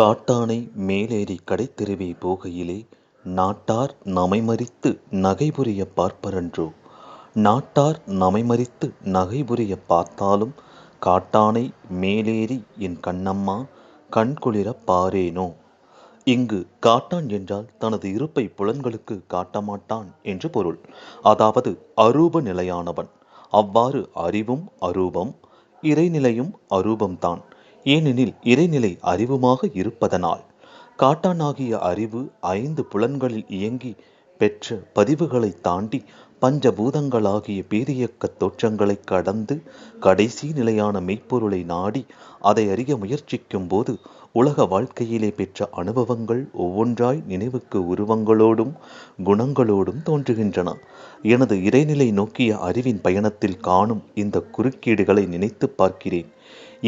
காட்டானை மேலேறி கடைத்தெருவே போகையிலே நாட்டார் நமைமறித்து நகைபுரியப் பார்ப்பரன்றோ? நாட்டார் நமைமறித்து நகைபுரியப் பார்த்தாலும் காட்டானை மேலேறி என் கண்ணம்மா கண்குளிரப் பாரேனோ? இங்கு காட்டான் என்றால் தனது இருப்பை புலன்களுக்கு காட்டமாட்டான் என்று பொருள். அதாவது அரூப நிலையானவன். அவ்வாறு அறிவும் அரூபம் இறைநிலையும் அரூபம்தான். ஏனெனில் இறைநிலை அறிவுமாக இருப்பதனால். காட்டானாகிய அறிவு ஐந்து புலன்களில் இயங்கி பெற்ற பதிவுகளை தாண்டி பஞ்சபூதங்களாகிய பேரியக்கத் தோற்றங்களை கடந்து கடைசி நிலையான மெய்ப்பொருளை நாடி அதை அறிய முயற்சிக்கும் போது உலக வாழ்க்கையிலே பெற்ற அனுபவங்கள் ஒவ்வொன்றாய் நினைவுக்கு உருவங்களோடும் குணங்களோடும் தோன்றுகின்றன. எனது இறைநிலை நோக்கிய அறிவின் பயணத்தில் காணும் இந்த குறுக்கீடுகளை நினைத்து பார்க்கிறேன்.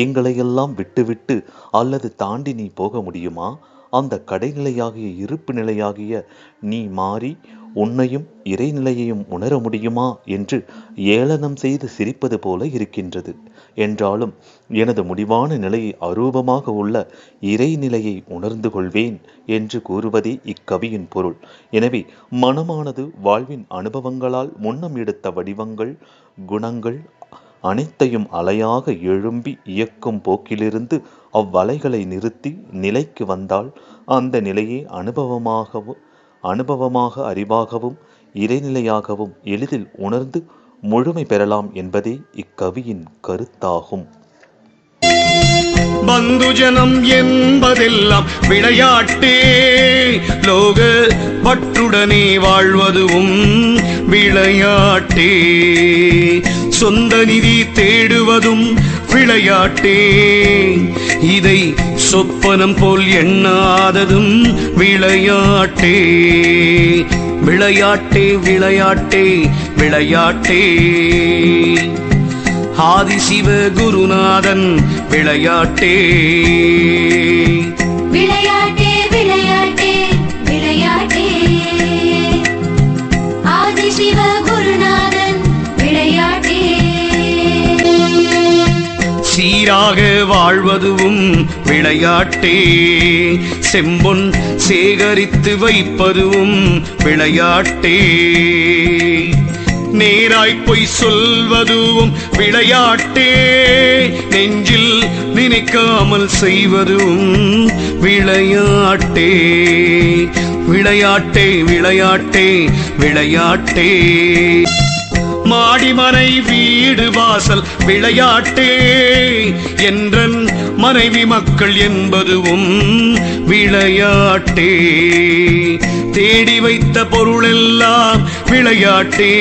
எங்களையெல்லாம் விட்டுவிட்டு அல்லது தாண்டி நீ போக முடியுமா? அந்த கடைநிலையாகிய இருப்பு நிலையாகிய நீ மாறி உன்னையும் இறைநிலையையும் உணர முடியுமா? என்று ஏளனம் செய்து சிரிப்பது போல இருக்கின்றது. என்றாலும் எனது முடிவான நிலையை அரூபமாக உள்ள இறைநிலையை உணர்ந்து கொள்வேன் என்று கூறுவதே இக்கவியின் பொருள். எனவே மனமானது வாழ்வின் அனுபவங்களால் முன்னம் எடுத்த வடிவங்கள் குணங்கள் அனைத்தையும் அலையாக எழும்பி இயக்கும் போக்கிலிருந்து அவ்வலைகளை நிறுத்தி நிலைக்கு வந்தால் அந்த நிலையே அனுபவமாகவும் அனுபவமாக அறிவாகவும் இறைநிலையாகவும் எளிதில் உணர்ந்து முழுமை பெறலாம் என்பதே இக்கவியின் கருத்தாகும். பந்துஜனம் என்பதெல்லாம் விளையாட்டே. லோக பற்றுடனே வாழ்வதுவும் விளையாட்டே. சொந்த நிதி தேடுவதும் விளையாட்டே. இதை சொப்பனம் போல் எண்ணாததும் விளையாட்டே. விளையாட்டே விளையாட்டே விளையாட்டே. ஆதிசிவ குருநாதன் விளையாட்டே. விளையாட்டே விளையாட்டே விளையாட்டே. ஆதிசிவ சீராக வாழ்வதுவும் விளையாட்டே. செம்பொன் சேகரித்து வைப்பதுவும் விளையாட்டே. நேராய் பொய் சொல்வதும் விளையாட்டே. நெஞ்சில் நினைக்காமல் செய்வதும் விளையாட்டே. விளையாட்டே விளையாட்டே விளையாட்டே. மாடிமனை வீடு வாசல் விளையாட்டே. என்றன் மனைவி மக்கள் என்பதுவும் விளையாட்டே. தேடி வைத்த பொருளெல்லாம் விளையாட்டே.